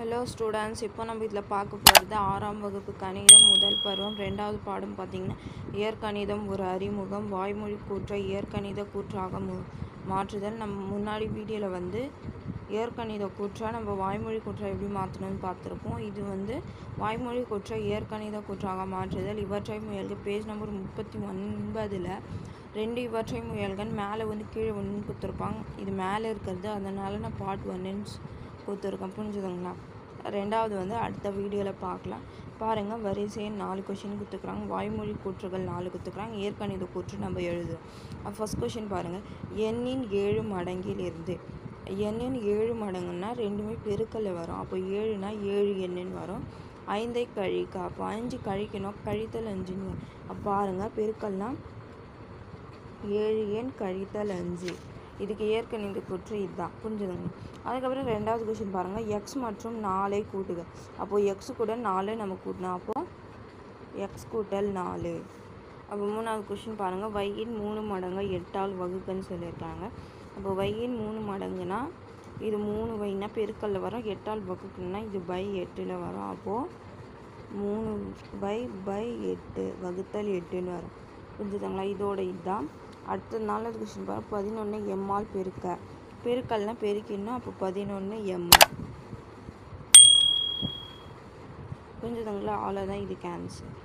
Hello students இப்போ நம்ம இதில் பார்க்க போகிறது ஆறாம் வகுப்பு கணிதம் முதல் பருவம். ரெண்டாவது பாடம் பார்த்திங்கன்னா இயற்கணிதம் ஒரு அறிமுகம். வாய்மொழி கூற்றை இயற்கணித கூற்றாக மு மாற்றுதல். நம்ம முன்னாடி வீடியோவில் வந்து இயற்கணித கூற்றாக நம்ம வாய்மொழி கூற்றை எப்படி மாற்றணும்னு பார்த்துருப்போம். இது வந்து வாய்மொழி கூற்றை இயற்கணித கூற்றாக மாற்றுதல். இவற்றை முயல்கள் பேஜ் நம்பர் முப்பத்தி ஒன்பதில் ரெண்டு இவற்றை முயல்கள் மேலே வந்து கீழே ஒன்று கொடுத்துருப்பாங்க. இது மேலே இருக்கிறது. அதனால் நான் பார்ட் ஒன்னுன்னு கொடுத்துருக்கேன் புரிஞ்சுதுங்களா? ரெண்டாவது வந்து அடுத்த வீடியோவில் பார்க்கலாம் பாருங்கள் வரிசையை நாலு கொஷின் கொடுத்துக்குறாங்க வாய்மொழி கூற்றுகள் நாலு கொடுத்துக்குறாங்க இயற்கணித கூற்று நம்ம எழுதுறோம் ஃபஸ்ட் கொஷின் பாருங்கள் எண்ணின் ஏழு மடங்கில் இருந்து எண்ணின் ஏழு மடங்குன்னா ரெண்டுமே பெருக்கல்ல வரும். அப்போ ஏழுனா ஏழு எண்ணுன்னு வரும். ஐந்தை கழிக்க அப்போ அஞ்சு கழிக்கணும். கழித்தல் அஞ்சுன்னு வரும் அப்போ பாருங்கள் பெருக்கல்னால் ஏழு எண் கழித்தல் அஞ்சு. இதுக்கு ஏற்கனவே கூற்று இதுதான். புரிஞ்சுதுங்க அதுக்கப்புறம் ரெண்டாவது கொஷின் பாருங்கள் எக்ஸ் மற்றும் நாலை கூட்டுக. அப்போது எக்ஸ் கூட நாலு நம்ம கூட்டினா அப்போது எக்ஸ் கூட்டல் நாலு. அப்போ மூணாவது கொஷின் பாருங்கள் வையின் மூணு மடங்கு எட்டால் வகுக்குன்னு சொல்லியிருக்காங்க. அப்போ வையின் மூணு மடங்குனா இது மூணு வைனா பெருக்கல்ல வரும். எட்டால் வகுக்குன்னா இது பை எட்டில் வரும். அப்போது மூணு பை பை எட்டு வகுத்தல் எட்டுன்னு வரும். புரிஞ்சுதுங்களா? இதோட இதுதான். அடுத்த நாலாவது கொஸ்டின் பாரு பதினொன்று எம்மால் பெருக்க. பெருக்கல்னால் பெருக்கினா அப்போ பதினொன்று எம்மால் புரிஞ்சுதுங்களா? அவ்வளோதான் இதுக்கு ஆன்சர்